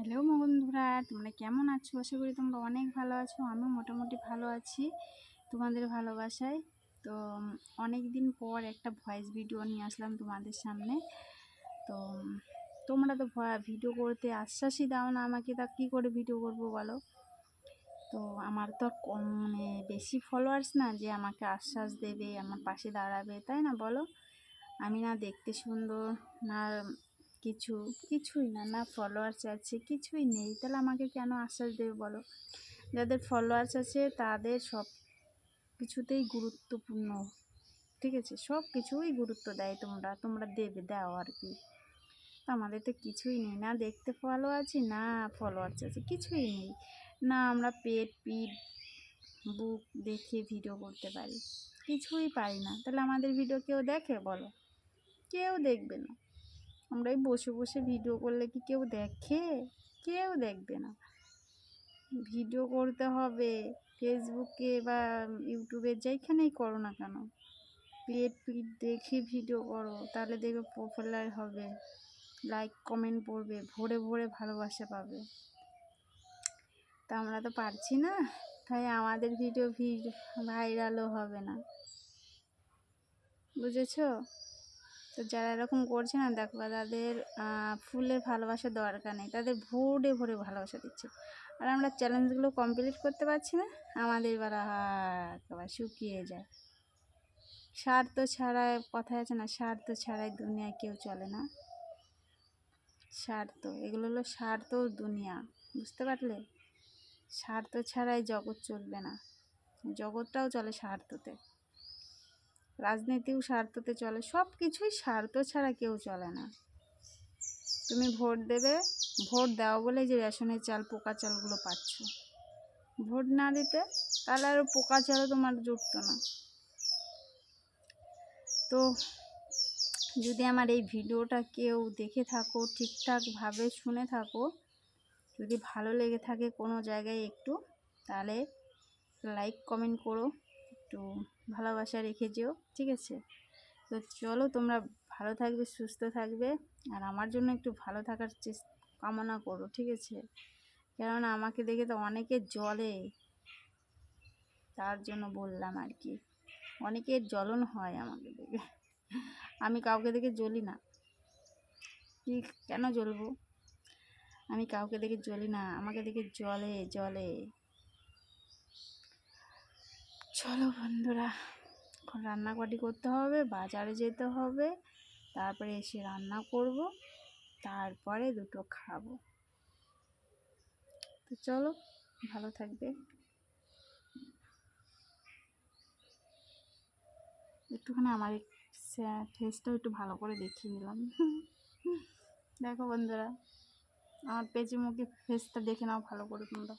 Hello বন্ধুরা, তোমরা কেমন আছো? আশা করি তোমরা অনেক ভালো আছো আমি মোটামুটি ভালো আছি তোমাদের ভালোবাসায়। তো অনেক দিন পর একটা ভয়েস ভিডিও নিয়ে আসলাম তোমাদের সামনে। তো তোমরা তো ভিডিও করতে আশ্বাসই দাও না আমাকে, তা কী করে ভিডিও করব বলো? তো, আমার তো কম মানে বেশি ফলোয়ার্স না যে আমাকে আশ্বাস দেবে, আমার পাশে দাঁড়াবে, তাই না বলো? আমি না দেখতে সুন্দর, না কিছু, কিছুই না না ফলোয়ার্স আছে, কিছুই নেই। তাহলে আমাকে কেন আশ্বাস দেবে বলো? যাদের ফলোয়ার্স আছে তাদের সব কিছুতেই গুরুত্বপূর্ণ। ঠিক আছে? সব কিছুই গুরুত্ব দেয় তোমরা তোমরা দেবে, দাও আর কি। আমাদের তো কিছুই নেই, না দেখতে ফলো আছে, না ফলোয়ার্স আছে, কিছুই নেই। না আমরা পেট পিট বুক দেখে ভিডিও করতে পারি। কিছুই পারি না। তাহলে আমাদের ভিডিও কেউ দেখে বলো? কেউ দেখবে না। আমরা এই বসে বসে ভিডিও করলে কি কেউ দেখে? কেউ দেখবে না। ভিডিও করতে হবে। ফেসবুকে বা ইউটিউবে যেখানেই করো না কেন প্লেট পিট দেখে ভিডিও করো, তাহলে দেখবে পপুলার হবে। লাইক কমেন্ট পড়বে, ভরে ভরে ভালোবাসা পাবে। তা আমরা তো পারছি না। তাই আমাদের ভিডিও ভাইরালও হবে না। বুঝেছ? তো যারা এরকম করছে না, দেখো তাদের ফুলের ভালোবাসা দরকার নেই। তাদের ভোরে ভরে ভালোবাসা দিচ্ছে। আর আমরা চ্যালেঞ্জগুলো কমপ্লিট করতে পারছি না। আমাদের এবার একেবারে শুকিয়ে যায়। স্বার্থ ছাড়া কথা আছে না স্বার্থ ছাড়াই দুনিয়ায় কেউ চলে না। স্বার্থ এগুলো হলো স্বার্থ দুনিয়া, বুঝতে পারলে? স্বার্থ ছাড়াই জগৎ চলবে না। জগৎটাও চলে স্বার্থতে রাজনীতিও স্বার্থতে চলে সব কিছুই স্বার্থ ছাড়া কেউ চলে না। তুমি ভোট দেবে, ভোট দাও বলে যে রেশনের চাল, পোকা চালগুলো পাচ্ছ। ভোট না দিতে তাহলে আর পোকা চালও তোমার জুটতো না। তো যদি আমার এই ভিডিওটা কেউ দেখে থাকো ঠিকঠাকভাবে শুনে থাকো, যদি ভালো লেগে থাকে কোনো জায়গায় একটু, তাহলে লাইক কমেন্ট করো। একটু ভালোবাসা রেখে যেও, ঠিক আছে? তো চলো তোমরা ভালো থাকবে, সুস্থ থাকবে, আর আমার জন্য একটু ভালো থাকার কামনা করো, ঠিক আছে? কেননা আমাকে দেখে তো অনেকে জলে তার জন্য বললাম আর কি। অনেকের জ্বলন হয় আমাকে দেখে। আমি কাউকে দেখে জ্বলি না। কি, কেন জ্বলবো? আমি কাউকে দেখে জ্বলি না, আমাকে দেখে জলে জলে চলো বন্ধুরা, এখন রান্নাবাটি করতে হবে, বাজারে যেতে হবে, তারপরে এসে রান্না করব, তারপরে দুটো খাব। তো চলো, ভালো থাকবে। একটুখানি আমার ফেসটাও একটু ভালো করে দেখিয়ে নিলাম। দেখো বন্ধুরা, আমার পেঁচে মুখে ফেসটা দেখে নাও ভালো করে তোমরা।